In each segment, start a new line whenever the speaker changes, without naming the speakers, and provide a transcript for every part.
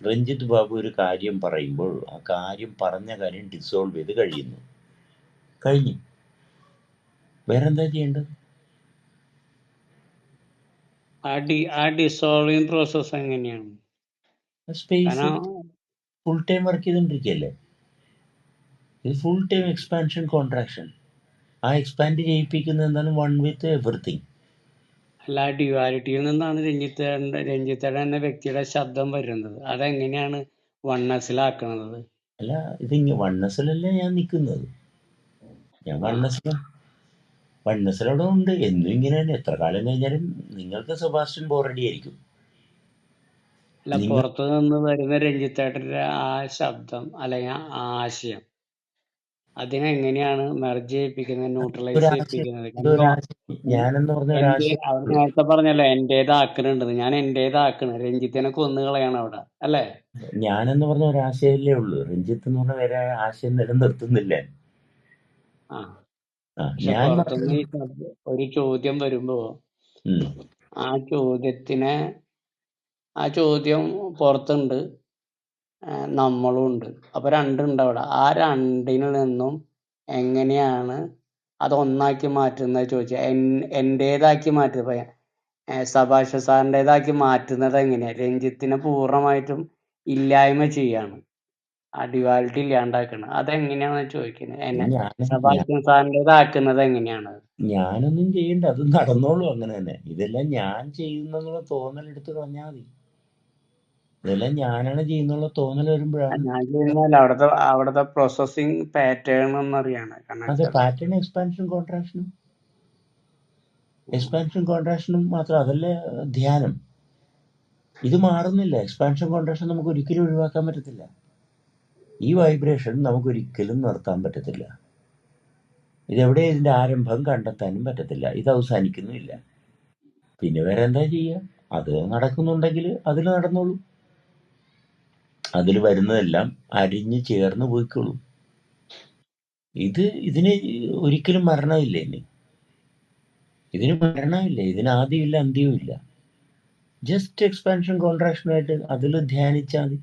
രഞ്ജിത്ത് ബാബു ഒരു കാര്യം പറയുമ്പോൾ ആ കാര്യം പറഞ്ഞ കാര്യം ഡിസോൾവ് ചെയ്ത് കഴിയുന്നു. കഴിഞ്ഞു. വേറെന്താ ചെയ്യേണ്ടത്?
ആ ഡി ആ ഡിസോൾവിങ് പ്രോസസ് എങ്ങനെയാണ്?
സ്പേസ് ഫുൾ ടൈം വർക്ക് ചെയ്തുകൊണ്ടിരിക്കുകയല്ലേ ഇത് ഫുൾ ടൈം എക്സ്പാൻഷൻ കോൺട്രാക്ഷൻ ആ എക്സ്പാൻഡ് ചെയ്യിപ്പിക്കുന്നത് എന്താണ് വൺ വിത്ത് എവറിത്തിങ്
അല്ല ഡ്യുവാലിറ്റിയിൽ നിന്നാണ് രഞ്ജിത്തേട്ടന്റെ രഞ്ജിത്തേട്ടൻ എന്ന വ്യക്തിയുടെ ശബ്ദം വരുന്നത്. അതെങ്ങനെയാണ് വണ്ണസിലാക്കുന്നത്
അല്ല ഇത് വണ്ണസിലല്ലേ ഞാൻ നിൽക്കുന്നത് ഞാൻ വണ്ണസില വണ്ണസിലവിടെ ഉണ്ട്. എന്നും ഇങ്ങനെ തന്നെ എത്ര കാലം കഴിഞ്ഞാലും നിങ്ങൾക്ക് സെബാസ്റ്റ്യൻ ബോറടി ആയിരിക്കും.
അല്ല പുറത്തു നിന്ന് വരുന്ന രഞ്ജിത്തേട്ടന്റെ ആ ശബ്ദം അല്ലെങ്കിൽ ആ ആശയം അതിനെങ്ങനെയാണ് മെർജ് ചെയ്യിപ്പിക്കുന്നത് ന്യൂട്രലൈസ് ചെയ്യിപ്പിക്കുന്നത്? നേരത്തെ പറഞ്ഞല്ലോ എന്റേതാക്കണുണ്ടെന്ന് ഞാൻ എന്റേതാക്കണ്. രഞ്ജിത്തിനെ കൊന്നു കളയാണ് അവിടെ അല്ലേ?
ഞാനെന്ന് പറഞ്ഞ ഒരാശയല്ലേ ഉള്ളൂ. രഞ്ജിത്ത് എന്ന് പറഞ്ഞ വേറെ ആശയം നിലനിർത്തുന്നില്ല.
ഒരു ചോദ്യം വരുമ്പോ ആ ചോദ്യത്തിനെ ആ ചോദ്യം പുറത്തുണ്ട്. നമ്മളും ഉണ്ട്. അപ്പൊ രണ്ടുണ്ട് അവിടെ. ആ രണ്ടിൽ നിന്നും എങ്ങനെയാണ് അത് ഒന്നാക്കി മാറ്റുന്നത് ചോദിച്ചാൽ എൻ എന്റേതാക്കി മാറ്റുക സഭാഷ സാറിന്റെതാക്കി മാറ്റുന്നത് എങ്ങനെയാ? രഞ്ജിത്തിനെ പൂർണമായിട്ടും ഇല്ലായ്മ ചെയ്യാണ്. ആ ഇല്ലാണ്ടാക്കണം. അതെങ്ങനെയാണെന്ന് ചോദിക്കുന്നത് എന്നെ സബാസ്റ്റ്യൻ സാറിന്റെതാക്കുന്നത് എങ്ങനെയാണ്?
ഞാനൊന്നും ചെയ്യണ്ട. അത് നടന്നോളൂ അങ്ങനെ തന്നെ. ഇതെല്ലാം ഞാൻ ചെയ്യുന്നുള്ള തോന്നലെടുത്ത് കളഞ്ഞാൽ മതി. ഇതെല്ലാം ഞാനാണ് ചെയ്യുന്നുള്ള തോന്നൽ വരുമ്പോഴാണ്.
ഞാൻ അവിടുത്തെ അവിടുത്തെ പ്രോസസ്സിംഗ് പാറ്റേൺ എന്നറിയാണ്.
അതെ പാറ്റേൺ എക്സ്പാൻഷൻ കോൺട്രാക്ഷനും എക്സ്പാൻഷൻ കോൺട്രാക്ഷനും മാത്രം അതല്ലേ ധ്യാനം. ഇത് മാറുന്നില്ല. എക്സ്പാൻഷൻ കോൺട്രാക്ഷൻ നമുക്ക് ഒരിക്കലും ഒഴിവാക്കാൻ പറ്റത്തില്ല. ഈ വൈബ്രേഷൻ നമുക്ക് ഒരിക്കലും നിർത്താൻ പറ്റത്തില്ല. ഇതെവിടെ ഇതിന്റെ ആരംഭം കണ്ടെത്താനും പറ്റത്തില്ല. ഇത് അവസാനിക്കുന്നുമില്ല. പിന്നെ വേറെ എന്താ ചെയ്യുക? അത് നടക്കുന്നുണ്ടെങ്കിൽ അതിൽ നടന്നോളൂ. അതിൽ വരുന്നതെല്ലാം അരിഞ്ഞു ചേർന്ന് പോയിക്കോളൂ. ഇത് ഇതിന് ഒരിക്കലും മരണമില്ല ഇനി? ഇതിന് മരണമില്ല? ഇതിന് ആദ്യമില്ല അന്ത്യവും ഇല്ല ജസ്റ്റ് എക്സ്പാൻഷൻ കോൺട്രാക്ഷനായിട്ട് അതിൽ ധ്യാനിച്ചാൽ മതി.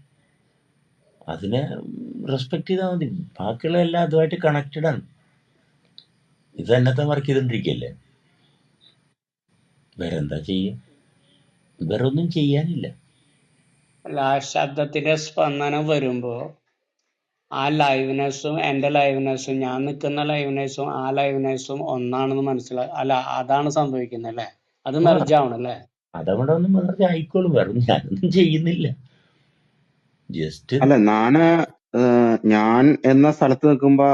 അതിനെ റെസ്പെക്ട് ചെയ്താൽ മതി. ബാക്കിയുള്ള എല്ലാം അതുമായിട്ട് കണക്റ്റഡ് ആണ്. ഇത് തന്നത്തെ വർക്ക് ചെയ്തോണ്ടിരിക്കല്ലേ? വേറെന്താ ചെയ്യുക വേറെ ഒന്നും ചെയ്യാനില്ല.
അല്ല ആ ശബ്ദത്തിന്റെ സ്പന്ദനം വരുമ്പോ ആ ലൈവ്നെസ്സും എന്റെ ലൈവ്നെസ്സും ഞാൻ നിൽക്കുന്ന ലൈവ്നെസ്സും ആ ലൈവ്നെസ്സും ഒന്നാണെന്ന് മനസ്സിലാ അല്ല അതാണ് സംഭവിക്കുന്നത് അല്ലേ? അത് മെർജ് അല്ലേ?
അതവിടെ ഒന്നും വേറെ ആയിക്കോളും വെറും ഞാനൊന്നും ചെയ്യുന്നില്ല. ജസ്റ്റ്
അല്ല ഞാൻ ഏഹ് ഞാൻ എന്ന സ്ഥലത്ത് നിൽക്കുമ്പോ